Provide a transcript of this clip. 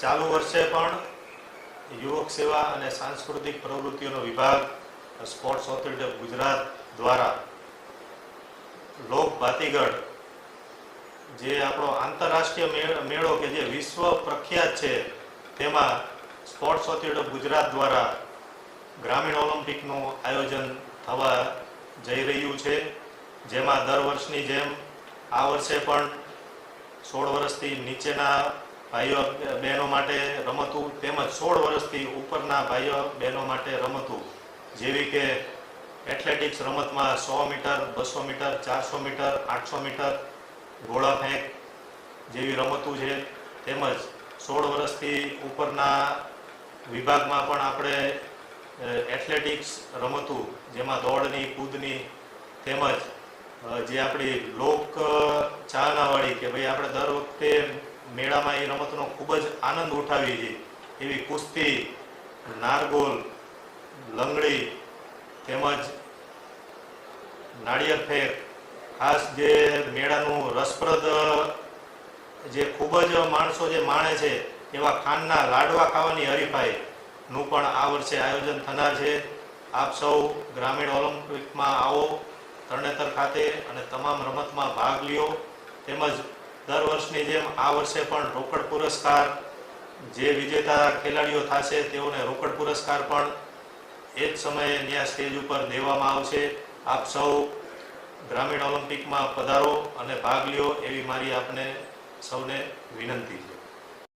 ચાલુ વર્ષે પણ યુવક સેવા અને સાંસ્કૃતિક પ્રવૃત્તિઓનો વિભાગ સ્પોર્ટ્સ ઓથોરિટી ઓફ ગુજરાત દ્વારા લોક ભાતીગઢ જે આપણો આંતરરાષ્ટ્રીય મેળો કે જે વિશ્વ પ્રખ્યાત છે, તેમાં સ્પોર્ટ્સ ઓથોરિટી ઓફ ગુજરાત દ્વારા ગ્રામીણ ઓલિમ્પિકનું આયોજન થવા જઈ રહ્યું છે. જેમાં દર વર્ષની જેમ આ વર્ષે પણ સોળ વર્ષથી નીચેના ભાઈઓ, બહેનો માટે રમતું તેમજ સોળ વર્ષથી ઉપરના ભાઈઓ, બહેનો માટે રમતું. જેવી કે એથ્લેટિક્સ રમતમાં સો મીટર, બસો મીટર, ચારસો મીટર, આઠસો મીટર, ગોળા ફેંક જેવી રમતું છે. તેમજ સોળ વર્ષથી ઉપરના વિભાગમાં પણ આપણે એથ્લેટિક્સ રમતું, જેમાં દોડની, કૂદની તેમજ જે આપણી લોક ચાહનાવાળી કે ભાઈ આપણે દર વખતે મેળામાં એ રમતનો ખૂબ જ આનંદ ઉઠાવીએ છીએ. એવી કુસ્તી, નારગોલ, લંગડી તેમજ નાળિયેર ફેંક ખાસ જે મેળાનું રસપ્રદ જે ખૂબ જ માણસો જે માણે છે એવા ખાંડના લાડવા ખાવાની હરીફાઈનું પણ આ વર્ષે આયોજન થનાર છે. આપ સૌ ગ્રામીણ ઓલિમ્પિકમાં આવો, તરણેતર ખાતે અને તમામ રમતમાં ભાગ લ્યો. તેમજ દર વર્ષની જેમ આ વર્ષે પણ રોકડ પુરસ્કાર જે વિજેતા ખેલાડીઓ થશે તેઓને રોકડ પુરસ્કાર પણ એ જ સમયે ત્યાં સ્ટેજ ઉપર દેવામાં આવશે. આપ સૌ ગ્રામીણ ઓલિમ્પિકમાં પધારો અને ભાગ લ્યો એવી મારી આપને સૌને વિનંતી છે.